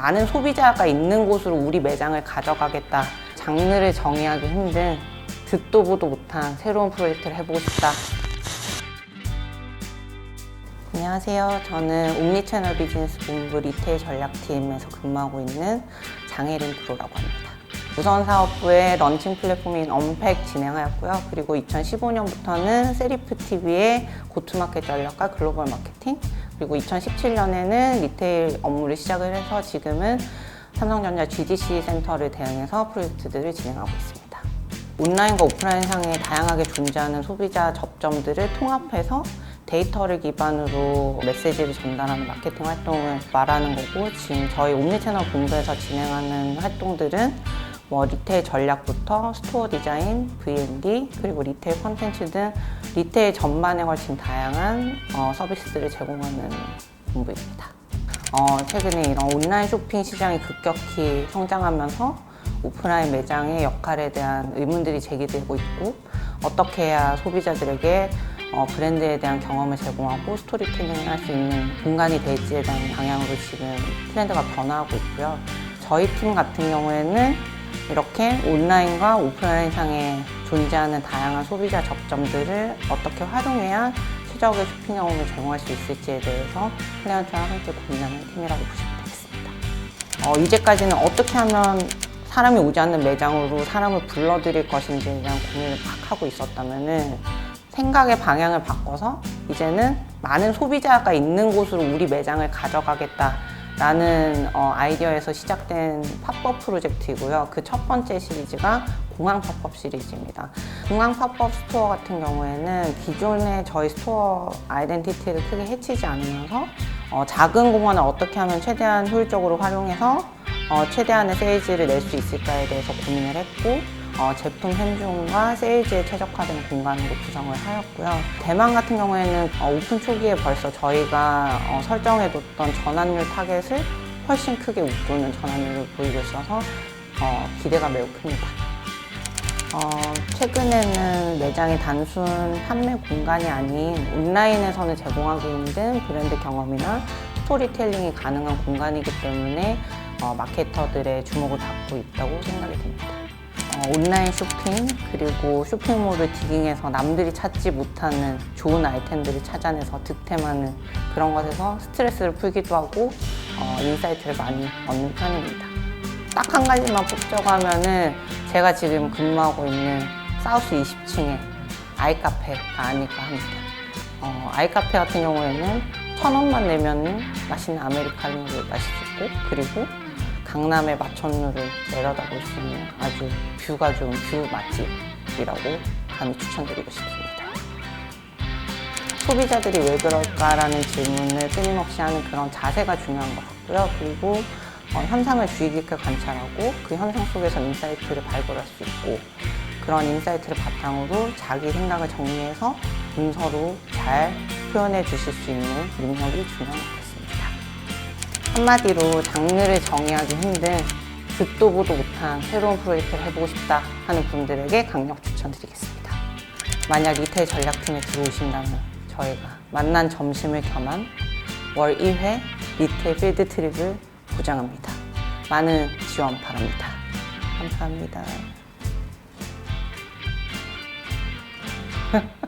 많은 소비자가 있는 곳으로 우리 매장을 가져가겠다. 장르를 정의하기 힘든 듣도 보도 못한 새로운 프로젝트를 해보고 싶다. 안녕하세요. 저는 옴니채널 비즈니스 본부 리테일 전략팀에서 근무하고 있는 장혜린 프로라고 합니다. 우선 사업부의 런칭 플랫폼인 언팩 진행하였고요. 그리고 2015년부터는 세리프 TV의 고투마켓 전략과 글로벌 마케팅, 그리고 2017년에는 리테일 업무를 시작을 해서 지금은 삼성전자 GDC 센터를 대응해서 프로젝트들을 진행하고 있습니다. 온라인과 오프라인 상에 다양하게 존재하는 소비자 접점들을 통합해서 데이터를 기반으로 메시지를 전달하는 마케팅 활동을 말하는 거고 지금 저희 옴니채널 본부에서 진행하는 활동들은 뭐 리테일 전략부터 스토어 디자인, V&D 그리고 리테일 콘텐츠 등 리테일 전반에 걸친 다양한 어, 서비스들을 제공하는 본부입니다. 어, 최근에 이런 온라인 쇼핑 시장이 급격히 성장하면서 오프라인 매장의 역할에 대한 의문들이 제기되고 있고 어떻게 해야 소비자들에게 어, 브랜드에 대한 경험을 제공하고 스토리텔링을 할 수 있는 공간이 될지에 대한 방향으로 지금 트렌드가 변화하고 있고요. 저희 팀 같은 경우에는 이렇게 온라인과 오프라인 상에 존재하는 다양한 소비자 접점들을 어떻게 활용해야 최적의 쇼핑 경험을 제공할 수 있을지에 대해서 클리언트와 함께 고민하는 팀이라고 보시면 되겠습니다. 어, 이제까지는 어떻게 하면 사람이 오지 않는 매장으로 사람을 불러들일 것인지에 대한 고민을 막 하고 있었다면은 생각의 방향을 바꿔서 이제는 많은 소비자가 있는 곳으로 우리 매장을 가져가겠다 라는 어, 아이디어에서 시작된 팝업 프로젝트이고요. 그 첫 번째 시리즈가 공항 팝업 시리즈입니다. 공항 팝업 스토어 같은 경우에는 기존의 저희 스토어 아이덴티티를 크게 해치지 않으면서 어, 작은 공간을 어떻게 하면 최대한 효율적으로 활용해서 어, 최대한의 세일즈를 낼 수 있을까에 대해서 고민을 했고 어, 제품 현중과 세일즈에 최적화된 공간으로 구성을 하였고요. 대만 같은 경우에는 어, 오픈 초기에 벌써 저희가 어, 설정해뒀던 전환율 타겟을 훨씬 크게 웃도는 전환율을 보이고 있어서 어, 기대가 매우 큽니다. 어, 최근에는 매장이 단순 판매 공간이 아닌 온라인에서는 제공하기 힘든 브랜드 경험이나 스토리텔링이 가능한 공간이기 때문에 어, 마케터들의 주목을 받고 있다고 생각이 듭니다. 어, 온라인 쇼핑 그리고 쇼핑몰을 디깅해서 남들이 찾지 못하는 좋은 아이템들을 찾아내서 득템하는 그런 것에서 스트레스를 풀기도 하고 어, 인사이트를 많이 얻는 편입니다. 딱 한 가지만 뽑자고 하면은 제가 지금 근무하고 있는 사우스 20층에 아이카페가 아닐까 합니다. 어, 아이카페 같은 경우에는 천 원만 내면 맛있는 아메리카노를 마실 수 있고 그리고 강남의 마천루를 내려다볼 수 있는 아주 뷰가 좋은 뷰 맛집이라고 감히 추천드리고 싶습니다. 소비자들이 왜 그럴까라는 질문을 끊임없이 하는 그런 자세가 중요한 것 같고요. 그리고 어, 현상을 주의 깊게 관찰하고 그 현상 속에서 인사이트를 발굴할 수 있고 그런 인사이트를 바탕으로 자기 생각을 정리해서 문서로 잘 표현해 주실 수 있는 능력이 같습니다. 한마디로 장르를 정의하기 힘든 듣도 보도 못한 새로운 프로젝트를 해보고 싶다 하는 분들에게 강력 추천드리겠습니다. 만약 리테일 전략팀에 들어오신다면 저희가 만난 점심을 겸한 월 1회 리테일 필드 트립을 보장합니다. 많은 지원 바랍니다. 감사합니다.